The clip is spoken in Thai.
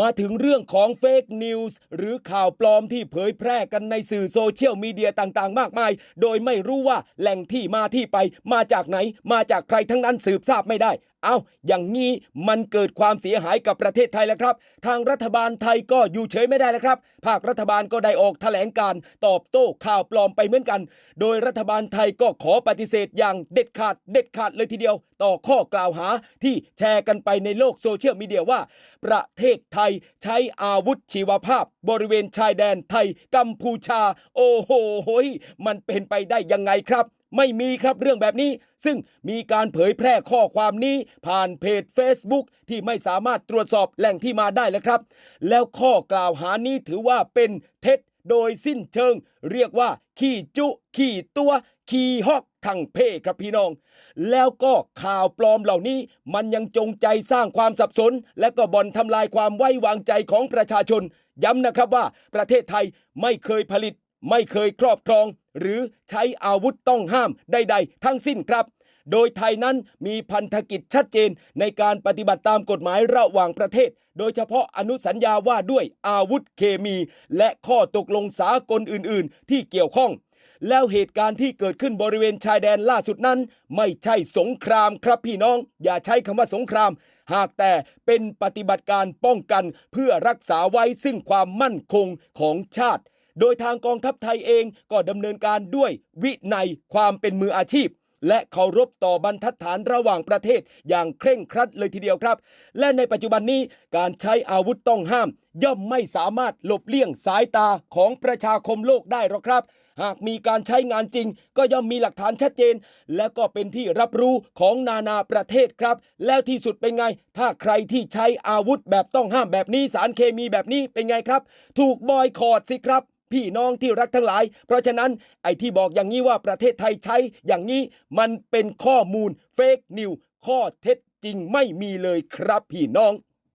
มาถึงเรื่องของเฟกนิวส์หรือข่าวปลอมที่เผยแพร่กันในสื่อโซเชียลมีเดียต่างๆ มากมาย โดยไม่รู้ว่าแหล่งที่มาที่ไป มาจากไหน มาจากใครทั้งนั้นสืบทราบไม่ได้ เอาอย่างนี้มันเกิดความเสียหายกับประเทศไทยแล้วครับ ทางรัฐบาลไทยก็อยู่เฉยไม่ได้แล้วครับ ภาครัฐบาลก็ได้ออกแถลงการตอบโต้ข่าวปลอมไปเหมือนกัน โดยรัฐบาลไทยก็ขอปฏิเสธอย่างเด็ดขาดเด็ดขาดเลยทีเดียว ต่อข้อกล่าวหาที่แชร์กันไปในโลกโซเชียลมีเดียว่า ประเทศไทยใช้อาวุธชีวภาพ บริเวณชายแดนไทยกัมพูชา โอ้โหมันเป็นไปได้ยังไงครับ ไม่มีครับเรื่องแบบนี้ ซึ่งมีการเผยแพร่ข้อความนี้ผ่านเพจ Facebook ที่ไม่สามารถตรวจสอบแหล่งที่มาได้เลยครับ แล้วข้อกล่าวหานี้ถือว่าเป็นเท็จโดยสิ้นเชิง เรียกว่า ขี้จุ ขี้ตัว ขี้ฮอกทั้งเพครับพี่น้อง แล้วก็ข่าวปลอมเหล่านี้มันยังจงใจสร้างความสับสน และก็บ่อนทำลายความไว้วางใจของประชาชน ย้ำนะครับว่าประเทศไทยไม่เคยผลิต ไม่เคยครอบครอง หรือใช้อาวุธต้องห้ามใด ๆ ทั้งสิ้นครับ โดยไทยนั้นมีพันธกิจชัดเจนในการปฏิบัติตามกฎหมายระหว่างประเทศ โดยเฉพาะอนุสัญญาว่าด้วยอาวุธเคมี และข้อตกลงสากลอื่น ๆ ที่เกี่ยวข้อง แล้วเหตุการณ์ที่เกิดขึ้นบริเวณชายแดนล่าสุดนั้น ไม่ใช่สงครามครับพี่น้อง อย่าใช้คำว่าสงครามหากแต่เป็นปฏิบัติการป้องกันเพื่อรักษาไว้ซึ่งความมั่นคงของชาติ โดยทางกองทัพไทยเองก็ดำเนินการด้วยวินัยความเป็นมืออาชีพ และเคารพต่อบรรทัดฐานระหว่างประเทศอย่างเคร่งครัดเลยทีเดียวครับ และในปัจจุบันนี้การใช้อาวุธต้องห้าม ย่อมไม่สามารถหลบเลี่ยงสายตาของประชาคมโลกได้หรอกครับหากมีการใช้งานจริง ก็ย่อมมีหลักฐานชัดเจน และก็เป็นที่รับรู้ของนานาประเทศครับ แล้วที่สุดเป็นไง ถ้าใครที่ใช้อาวุธแบบต้องห้ามแบบนี้สารเคมีแบบนี้เป็นไงครับ ถูกบอยคอรดสิครับ พี่น้องที่รักทั้งหลาย เพราะฉะนั้นไอ้ที่บอกอย่างนี้ว่าประเทศไทยใช้อย่างนี้มันเป็นข้อมูลเฟกนิวข้อเท็จจริงไม่มีเลยครับพี่น้อง